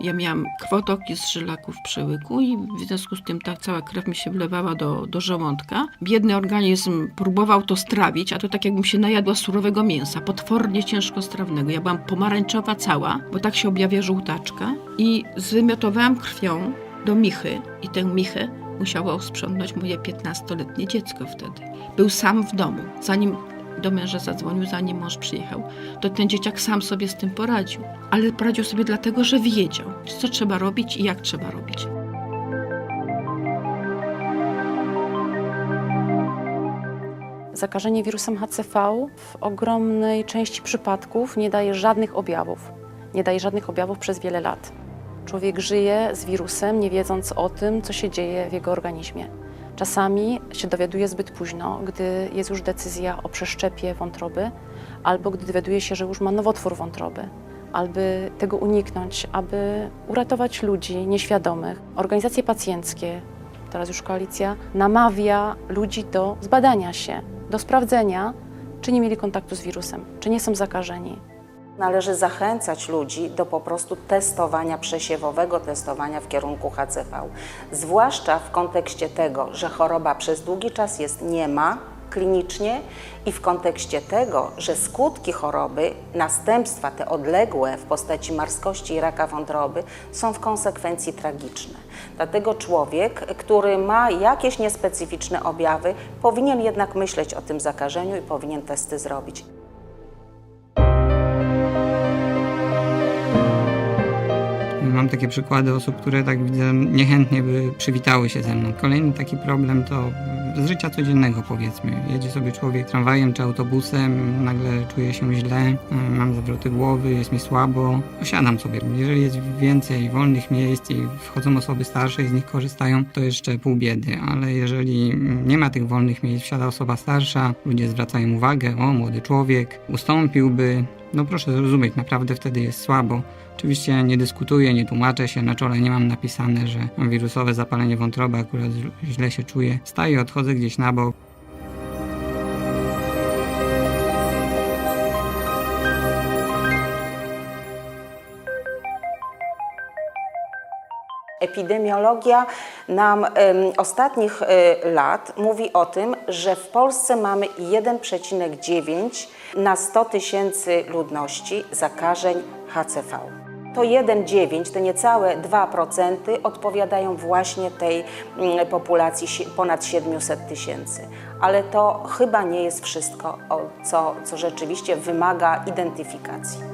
Ja miałam krwotoki z żylaków przy łyku i w związku z tym ta cała krew mi się wlewała do, do żołądka. Biedny organizm próbował to strawić, a to tak jakbym się najadła surowego mięsa, potwornie ciężkostrawnego. Ja byłam pomarańczowa cała, bo tak się objawia żółtaczka i zwymiotowałam krwią do michy i tę michę musiało sprzątnąć moje 15-letnie dziecko wtedy. Był sam w domu, zanim do męża zadzwonił, zanim mąż przyjechał, to ten dzieciak sam sobie z tym poradził. Ale poradził sobie dlatego, że wiedział, co trzeba robić i jak trzeba robić. Zakażenie wirusem HCV w ogromnej części przypadków nie daje żadnych objawów. Nie daje żadnych objawów przez wiele lat. Człowiek żyje z wirusem, nie wiedząc o tym, co się dzieje w jego organizmie. Czasami się dowiaduje zbyt późno, gdy jest już decyzja o przeszczepie wątroby, albo gdy dowiaduje się, że już ma nowotwór wątroby. Aby tego uniknąć, aby uratować ludzi nieświadomych, organizacje pacjenckie, teraz już koalicja, namawia ludzi do zbadania się, do sprawdzenia, czy nie mieli kontaktu z wirusem, czy nie są zakażeni. Należy zachęcać ludzi do po prostu testowania przesiewowego, testowania w kierunku HCV. Zwłaszcza w kontekście tego, że choroba przez długi czas jest niema klinicznie i w kontekście tego, że skutki choroby, następstwa te odległe w postaci marskości i raka wątroby są w konsekwencji tragiczne. Dlatego człowiek, który ma jakieś niespecyficzne objawy, powinien jednak myśleć o tym zakażeniu i powinien testy zrobić. Mam takie przykłady osób, które tak widzę niechętnie by przywitały się ze mną. Kolejny taki problem to z życia codziennego powiedzmy. Jedzie sobie człowiek tramwajem czy autobusem, nagle czuje się źle, mam zawroty głowy, jest mi słabo. Siadam sobie. Jeżeli jest więcej wolnych miejsc i wchodzą osoby starsze i z nich korzystają, to jeszcze pół biedy, ale jeżeli nie ma tych wolnych miejsc, wsiada osoba starsza, ludzie zwracają uwagę, o młody człowiek, ustąpiłby, no proszę zrozumieć, naprawdę wtedy jest słabo. Oczywiście nie dyskutuję, nie tłumaczę się, na czole nie mam napisane, że mam wirusowe zapalenie wątroby, akurat źle się czuję. Staję, odchodzę gdzieś na bok. Epidemiologia nam ostatnich y, lat mówi o tym, że w Polsce mamy 1,9 na 100 tysięcy ludności zakażeń HCV. To 1,9, te niecałe 2% odpowiadają właśnie tej mm, populacji ponad 700 tysięcy. Ale to chyba nie jest wszystko, co, co rzeczywiście wymaga identyfikacji.